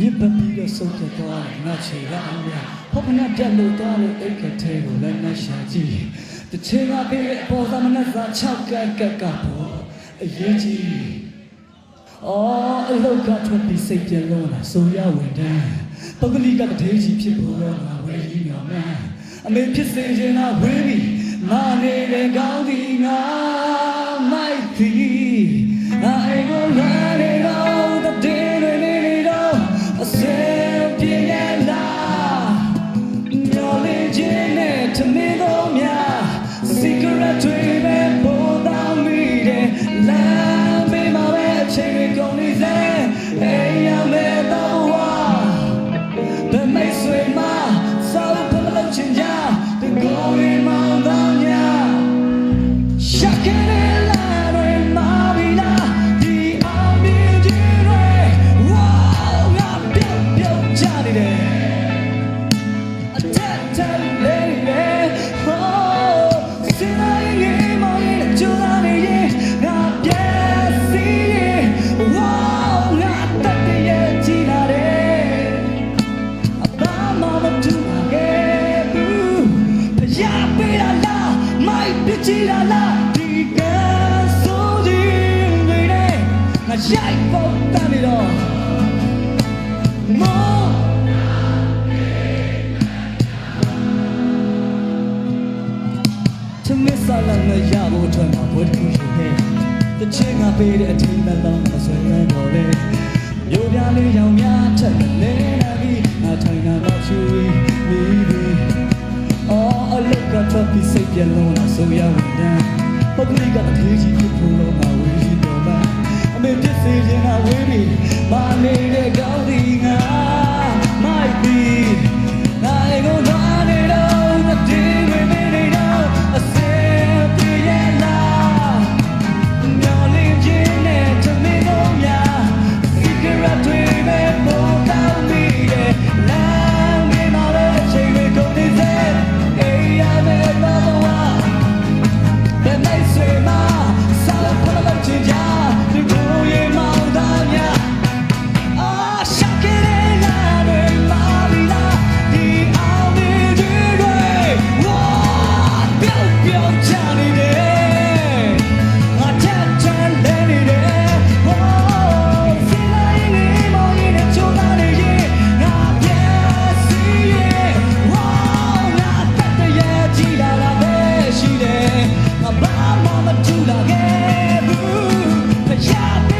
ရစ်ပတ်ပြီးတော့ဆုံးဖြတ်သွားတယ်ငါချေကအမြဟောခဏပြတ်လို့သွားလို့အိတ်ကထဲကိုလည်းနှရှာကြည့်တစ်ချိန်ကပေးအပေါ်သမနစာ6ကက်ကက်ကပေါ်အရေးကြီးအော်အလောက်ကထွက်ပြီးစိတ်ပြလုံးလာဆိုရဝင်တယ်ပုဂ္ဂလိကတထေးကြီးဖြစ်ဖို့တော့ငါဝေးကြီးမြောင်မယ်အမေဖြစ်စေချင်တာဝေးပြီးမာနေတဲ့ကောင်းဒီငါမို ဘယ်မိ mai pi chi la la di ka so di ni de nga yai po ta ni do mo ချမစ်စာလာမရဖို့အတွက်မှာဘွယ်တစ်ခုရှိခဲ့တချင်းကပေးတဲ့အထင်မဲ့လောင်းမဆွဲရတော့လေမြို့ပြလေးရောင်များထက်လဲလာ တ်ကတော့ပြီးစိတ်ပြလုံးလာဆိုရဝင်တယ်ပုဂ္ဂလိကအသေးကြီးဖြစ်ဖို့တော့ငါဝေးရှိတော့မှအမေပြစ်စေခြင်းကဝေးပြီးမာနေတဲ့ကောင်းဒီငါ つなげる